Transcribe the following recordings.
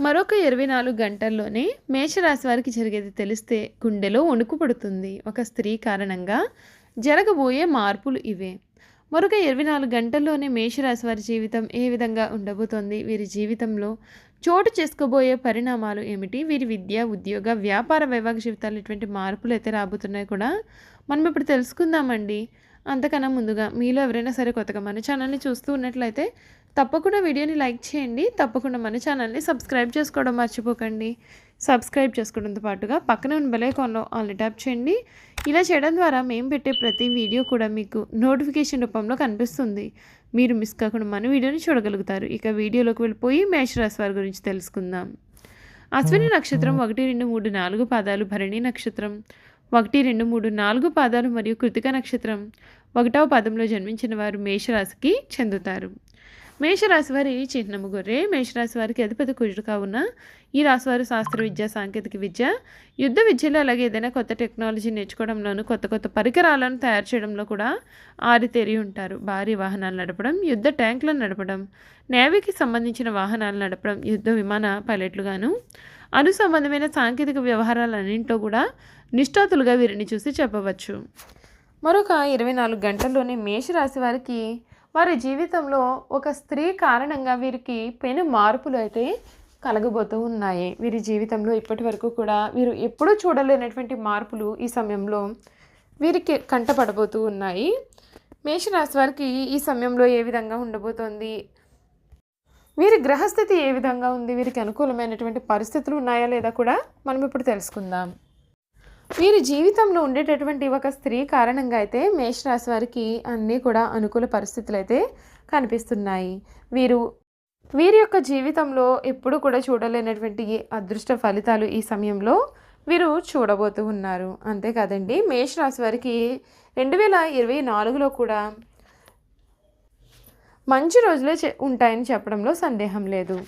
మరొక ఇరవై నాలుగు గంటల్లోనే మేషరాశి వారికి జరిగేది తెలిస్తే గుండెలో వణుకు పడుతుంది. ఒక స్త్రీ కారణంగా జరగబోయే మార్పులు ఇవే. మరొక ఇరవై నాలుగు గంటల్లోనే మేషరాశి వారి జీవితం ఏ విధంగా ఉండబోతోంది? వీరి జీవితంలో చోటు చేసుకోబోయే పరిణామాలు ఏమిటి? వీరి విద్య ఉద్యోగ వ్యాపార వైవాహిక జీవితాలు ఎటువంటి మార్పులు అయితే రాబోతున్నాయి కూడా. మనం ఇప్పుడు తెలుసుకుందామండి. అంతకన్నా ముందుగా మీలో ఎవరైనా సరే కొత్తగా మన ఛానల్ని చూస్తూ ఉన్నట్లయితే తప్పకుండా వీడియోని లైక్ చేయండి. తప్పకుండా మన ఛానల్ని సబ్స్క్రైబ్ చేసుకోవడం మర్చిపోకండి. సబ్స్క్రైబ్ చేసుకోవడంతో పాటుగా పక్కన ఉన్న బెలైకాన్లో ఆల్ని ట్యాప్ చేయండి. ఇలా చేయడం ద్వారా మేము పెట్టే ప్రతి వీడియో కూడా మీకు నోటిఫికేషన్ రూపంలో కనిపిస్తుంది. మీరు మిస్ కాకుండా మన వీడియోని చూడగలుగుతారు. ఇక వీడియోలోకి వెళ్ళిపోయి మేషరాశి వారి గురించి తెలుసుకుందాం. అశ్విని నక్షత్రం ఒకటి రెండు మూడు నాలుగు పాదాలు భరణి నక్షత్రం. ఒకటి రెండు మూడు నాలుగు పాదాలు మరియు కృతిక నక్షత్రం. ఒకటవ పాదంలో జన్మించిన వారు మేషరాశికి చెందుతారు. మేషరాశి వారి చిహ్నము గొర్రె? మేషరాశి వారికి అధిపతి కుజుడు కావున ఈ రాశి వారు శాస్త్ర విద్య సాంకేతిక విద్య యుద్ధ విద్యలో అలాగే ఏదైనా కొత్త టెక్నాలజీ నేర్చుకోవడంలోనూ కొత్త కొత్త పరికరాలను తయారు చేయడంలో కూడా ఆరితేరి ఉంటారు. భారీ వాహనాలు నడపడం యుద్ధ ట్యాంకులను నడపడం నేవీకి సంబంధించిన వాహనాలు నడపడం యుద్ధ విమాన పైలట్లుగాను అనుసంబంధమైన సాంకేతిక వ్యవహారాలన్నింటిలో కూడా నిష్ఠాతులుగా వీరిని చూసి చెప్పవచ్చు. మరొక ఇరవై నాలుగు గంటల్లోనే మేషరాశి వారికి వారి జీవితంలో ఒక స్త్రీ కారణంగా వీరికి పెను మార్పులు అయితే కలగబోతూ ఉన్నాయి. వీరి జీవితంలో ఇప్పటి వరకు కూడా వీరు ఎప్పుడూ చూడలేనటువంటి మార్పులు ఈ సమయంలో వీరికి కంటపడబోతూ ఉన్నాయి. మేషరాశి వారికి ఈ సమయంలో ఏ విధంగా ఉండబోతోంది? వీరి గ్రహస్థితి ఏ విధంగా ఉంది? వీరికి అనుకూలమైనటువంటి పరిస్థితులు ఉన్నాయా లేదా కూడా మనం ఇప్పుడు తెలుసుకుందాం. వీరి జీవితంలో ఉండేటటువంటి ఒక స్త్రీ కారణంగా అయితే మేషరాశి వారికి అన్నీ కూడా అనుకూల పరిస్థితులు అయితే కనిపిస్తున్నాయి. వీరు వీరి యొక్క జీవితంలో ఎప్పుడు కూడా చూడలేనటువంటి అదృష్ట ఫలితాలు ఈ సమయంలో వీరు చూడబోతూ ఉన్నారు. అంతేకాదండి మేషరాశి వారికి రెండు వేల ఇరవై నాలుగులో కూడా మంచి రోజులే చె- ఉంటాయని చెప్పడంలో సందేహం లేదు.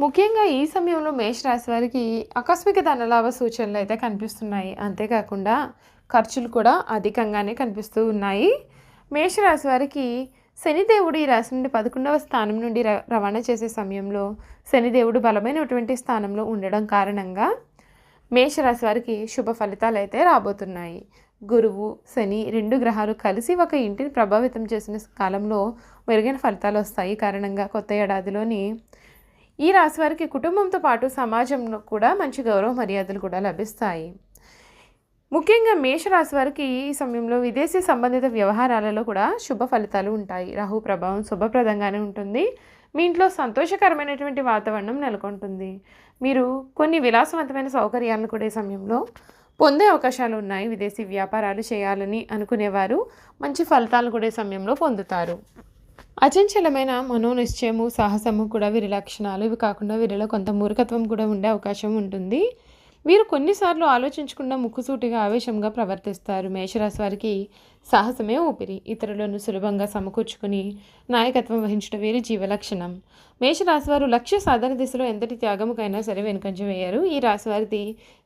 ముఖ్యంగా ఈ సమయంలో మేషరాశి వారికి ఆకస్మిక ధనలాభ సూచనలు అయితే కనిపిస్తున్నాయి. అంతేకాకుండా ఖర్చులు కూడా అధికంగానే కనిపిస్తూ ఉన్నాయి. మేషరాశి వారికి శనిదేవుడు ఈ రాశి నుండి పదకొండవ స్థానం నుండి ర- రవాణా చేసే సమయంలో శనిదేవుడు బలమైనటువంటి స్థానంలో ఉండడం కారణంగా మేషరాశి వారికి శుభ ఫలితాలు అయితే రాబోతున్నాయి. గురువు శని రెండు గ్రహాలు కలిసి ఒక ఇంటిని ప్రభావితం చేసిన కాలంలో మెరుగైన ఫలితాలు వస్తాయి. కారణంగా కొత్త ఏడాదిలోని ఈ రాశి వారికి కుటుంబంతో పాటు సమాజంలో కూడా మంచి గౌరవ మర్యాదలు కూడా లభిస్తాయి. ముఖ్యంగా మేషరాశి వారికి ఈ సమయంలో విదేశీ సంబంధిత వ్యవహారాలలో కూడా శుభ ఫలితాలు ఉంటాయి. రాహు ప్రభావం శుభప్రదంగానే ఉంటుంది. మీ ఇంట్లో సంతోషకరమైనటువంటి వాతావరణం నెలకొంటుంది. మీరు కొన్ని విలాసవంతమైన సౌకర్యాలను కూడా ఈ సమయంలో పొందే అవకాశాలు ఉన్నాయి. విదేశీ వ్యాపారాలు చేయాలని అనుకునేవారు. మంచి ఫలితాలు కూడా ఈ సమయంలో పొందుతారు. అచంచలమైన మనోనిశ్చయము సాహసము కూడా వీరి లక్షణాలు. ఇవి కాకుండా వీరిలో కొంత మూర్ఖత్వం కూడా ఉండే అవకాశం ఉంటుంది. వీరు కొన్నిసార్లు ఆలోచించకుండా ముక్కుసూటిగా ఆవేశంగా ప్రవర్తిస్తారు. మేషరాశి వారికి సాహసమే ఊపిరి. ఇతరులను సులభంగా సమకూర్చుకుని నాయకత్వం వహించడం వీరి జీవలక్షణం మేషరాశి వారు లక్ష్య సాధన దిశలో ఎంతటి త్యాగముకైనా సరే వెనుకంజ వేయరు. ఈ రాశివారిది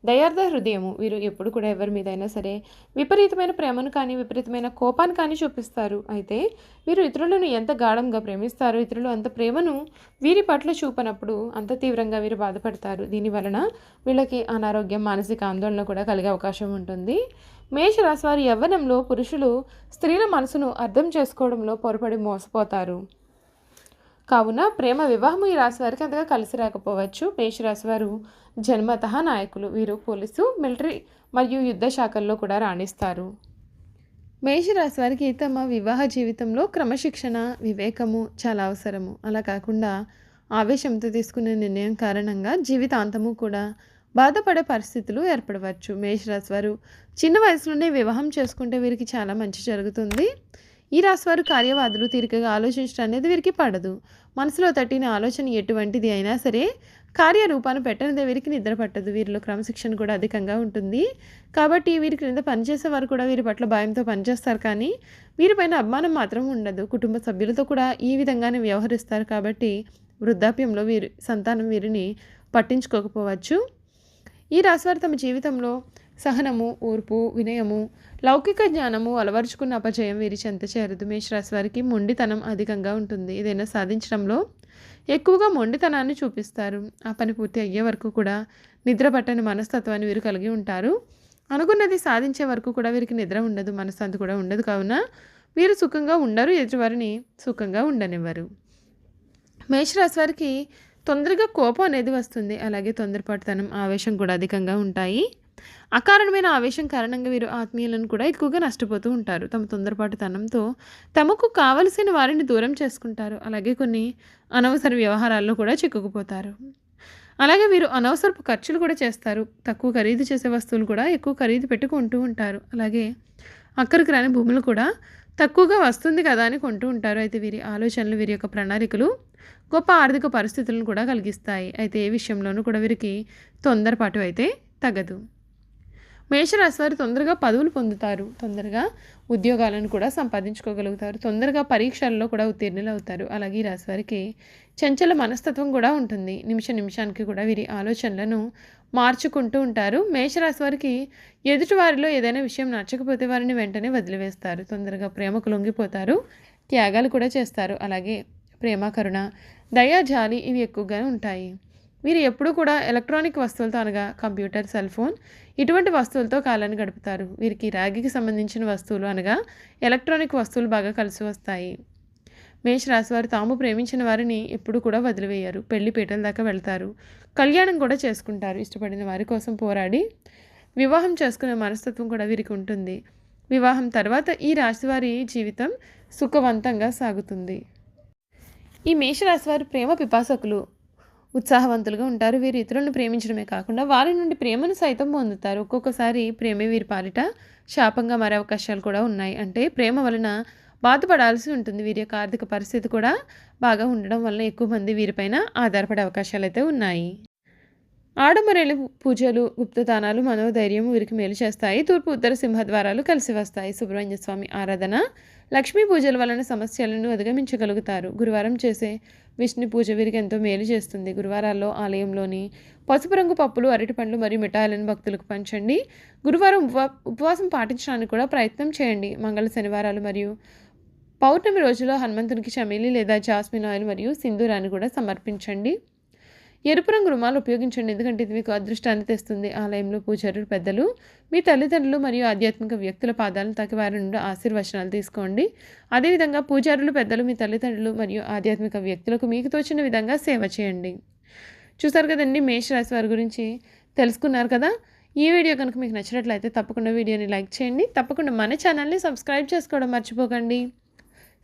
దయార్థ హృదయము. వీరు ఎప్పుడు కూడా ఎవరి మీదైనా సరే విపరీతమైన ప్రేమను కానీ విపరీతమైన కోపాన్ని కానీ చూపిస్తారు. అయితే వీరు ఇతరులను ఎంత గాఢంగా ప్రేమిస్తారో ఇతరులు అంత ప్రేమను వీరి పట్ల చూపనప్పుడు అంత తీవ్రంగా వీరు బాధపడతారు. దీని వలన వీళ్ళకి అనారోగ్యం మానసిక ఆందోళన కూడా కలిగే అవకాశం ఉంటుంది. మేషరాశి వారి యవ్వనంలో పురుషులు స్త్రీల మనసును అర్థం చేసుకోవడంలో పొరపడి మోసపోతారు. కావున ప్రేమ వివాహం ఈ రాశి వారికి అంతగా కలిసి రాకపోవచ్చు. మేషరాశి వారు జన్మత నాయకులు. వీరు పోలీసు మిలిటరీ మరియు యుద్ధ శాఖల్లో కూడా రాణిస్తారు. మేషరాశి వారికి తమ వివాహ జీవితంలో క్రమశిక్షణ వివేకము చాలా అవసరము. అలా కాకుండా ఆవేశంతో తీసుకునే నిర్ణయం కారణంగా జీవితాంతము కూడా బాధపడే పరిస్థితులు ఏర్పడవచ్చు. మేషరాశి వారు చిన్న వయసులోనే వివాహం చేసుకుంటే వీరికి చాలా మంచి జరుగుతుంది. ఈ రాశి వారు కార్యవాదులు తీరికగా ఆలోచించడం అనేది వీరికి పడదు. మనసులో తట్టిన ఆలోచన ఎటువంటిది అయినా సరే కార్యరూపాన్ని పెట్టనిదే వీరికి నిద్ర పట్టదు. వీరిలో క్రమశిక్షణ కూడా అధికంగా ఉంటుంది. కాబట్టి వీరి క్రింద పనిచేసే వారు కూడా వీరి పట్ల భయంతో పనిచేస్తారు కానీ వీరిపైన అభిమానం మాత్రం ఉండదు. కుటుంబ సభ్యులతో కూడా ఈ విధంగానే వ్యవహరిస్తారు కాబట్టి వృద్ధాప్యంలో వీరి సంతానం వీరిని పట్టించుకోకపోవచ్చు. ఈ రాశివారు తమ జీవితంలో సహనము ఓర్పు వినయము లౌకిక జ్ఞానము అలవరుచుకున్న అపజయం వీరి చెంత చేరదు. మేషరాశి వారికి మొండితనం అధికంగా ఉంటుంది. ఏదైనా సాధించడంలో ఎక్కువగా మొండితనాన్ని చూపిస్తారు. ఆ పని పూర్తి అయ్యే వరకు కూడా నిద్ర పట్టని మనస్తత్వాన్ని వీరు కలిగి ఉంటారు. అనుకున్నది సాధించే వరకు కూడా వీరికి నిద్ర ఉండదు మనశ్శాంతి కూడా ఉండదు. కావున వీరు సుఖంగా ఉండరు ఎదుటివారిని సుఖంగా ఉండనివ్వరు. మేషరాశి వారికి తొందరగా కోపం అనేది వస్తుంది. అలాగే తొందరపాటుతనం ఆవేశం కూడా అధికంగా ఉంటాయి. అకారణమైన ఆవేశం కారణంగా వీరు ఆత్మీయులను కూడా ఎక్కువగా నష్టపోతూ ఉంటారు. తమ తొందరపాటుతనంతో తమకు కావలసిన వారిని దూరం చేసుకుంటారు. అలాగే కొన్ని అనవసర వ్యవహారాల్లో కూడా చిక్కుకుపోతారు. అలాగే వీరు అనవసరపు ఖర్చులు కూడా చేస్తారు. తక్కువ ఖరీదు చేసే వస్తువులు కూడా ఎక్కువ ఖరీదు పెట్టుకుంటూ ఉంటారు. అలాగే అక్కడికి రాని భూములు కూడా తక్కువగా వస్తుంది కదా అని కొంటూ ఉంటారు. అయితే వీరి ఆలోచనలు వీరి యొక్క ప్రణాళికలు గొప్ప ఆర్థిక పరిస్థితులను కూడా కలిగిస్తాయి. అయితే ఏ విషయంలోనూ కూడా వీరికి తొందరపాటు అయితే తగదు. మేషరాశి వారు తొందరగా పదవులు పొందుతారు. తొందరగా ఉద్యోగాలను కూడా సంపాదించుకోగలుగుతారు. తొందరగా పరీక్షల్లో కూడా ఉత్తీర్ణులు అవుతారు. అలాగే ఈ రాశి వారికి చంచల మనస్తత్వం కూడా ఉంటుంది. నిమిష నిమిషానికి కూడా వీరి ఆలోచనలను మార్చుకుంటూ ఉంటారు. మేషరాశి వారికి ఎదుటివారిలో ఏదైనా విషయం నచ్చకపోతే వారిని వెంటనే వదిలివేస్తారు. తొందరగా ప్రేమకు లొంగిపోతారు. త్యాగాలు కూడా చేస్తారు. అలాగే ప్రేమ కరుణ దయా జాలి ఇవి ఎక్కువగా ఉంటాయి. వీరు ఎప్పుడూ కూడా ఎలక్ట్రానిక్ వస్తువులతో అనగా కంప్యూటర్ సెల్ ఫోన్ ఇటువంటి వస్తువులతో కాలాన్ని గడుపుతారు. వీరికి రాగికి సంబంధించిన వస్తువులు అనగా ఎలక్ట్రానిక్ వస్తువులు బాగా కలిసి వస్తాయి. మేషరాశి వారు తాము ప్రేమించిన వారిని ఎప్పుడు కూడా వదిలివేయరు. పెళ్ళి పీటల దాకా వెళ్తారు. కళ్యాణం కూడా చేసుకుంటారు. ఇష్టపడిన వారి కోసం పోరాడి వివాహం చేసుకునే మనస్తత్వం కూడా వీరికి ఉంటుంది. వివాహం తర్వాత ఈ రాశివారి జీవితం సుఖవంతంగా సాగుతుంది. ఈ మేషరాశి వారు ప్రేమ పిపాసకులు ఉత్సాహవంతులుగా ఉంటారు. వీరు ఇతరులను ప్రేమించడమే కాకుండా వారి నుండి ప్రేమను సైతం పొందుతారు. ఒక్కొక్కసారి ప్రేమే వీరి పాలిట శాపంగా మారే అవకాశాలు కూడా ఉన్నాయి. అంటే ప్రేమ వలన బాధపడాల్సి ఉంటుంది. వీరి యొక్క ఆర్థిక పరిస్థితి కూడా బాగా ఉండడం వలన ఎక్కువ మంది వీరిపైన ఆధారపడే అవకాశాలు అయితే ఉన్నాయి. ఆడమరేలు పూజలు గుప్తదానాలు మనోధైర్యం వీరికి మేలు చేస్తాయి. తూర్పు ఉత్తర సింహద్వారాలు కలిసి వస్తాయి. సుబ్రహ్మణ్య స్వామి ఆరాధన లక్ష్మీ పూజల వలన సమస్యలను అధిగమించగలుగుతారు. గురువారం చేసే విష్ణు పూజ వీరికి ఎంతో మేలు చేస్తుంది. గురువారాల్లో ఆలయంలోని పసుపు రంగు పప్పులు అరటిపండ్లు మరియు మిఠాయిలను భక్తులకు పంచండి. గురువారం ఉప ఉపవాసం పాటించడానికి కూడా ప్రయత్నం చేయండి. మంగళ శనివారాలు మరియు పౌర్ణమి రోజులో హనుమంతునికి చమేలి లేదా జాస్మిన్ ఆయిల్ మరియు సింధూరాన్ని కూడా సమర్పించండి. ఎరుపు రంగు రుమాలు ఉపయోగించండి ఎందుకంటే ఇది మీకు అదృష్టాన్ని తెస్తుంది. ఆలయంలో పూజారులు పెద్దలు మీ తల్లిదండ్రులు మరియు ఆధ్యాత్మిక వ్యక్తుల పాదాలను తాకి వారి నుండి ఆశీర్వచనాలు తీసుకోండి. అదేవిధంగా పూజారులు పెద్దలు మీ తల్లిదండ్రులు మరియు ఆధ్యాత్మిక వ్యక్తులకు మీకు తోచిన విధంగా సేవ చేయండి. చూసారు కదండి మేషరాశి వారి గురించి తెలుసుకున్నారు కదా? ఈ వీడియో కనుక మీకు నచ్చినట్లయితే తప్పకుండా వీడియోని లైక్ చేయండి. తప్పకుండా మన ఛానల్ని సబ్స్క్రైబ్ చేసుకోవడం మర్చిపోకండి.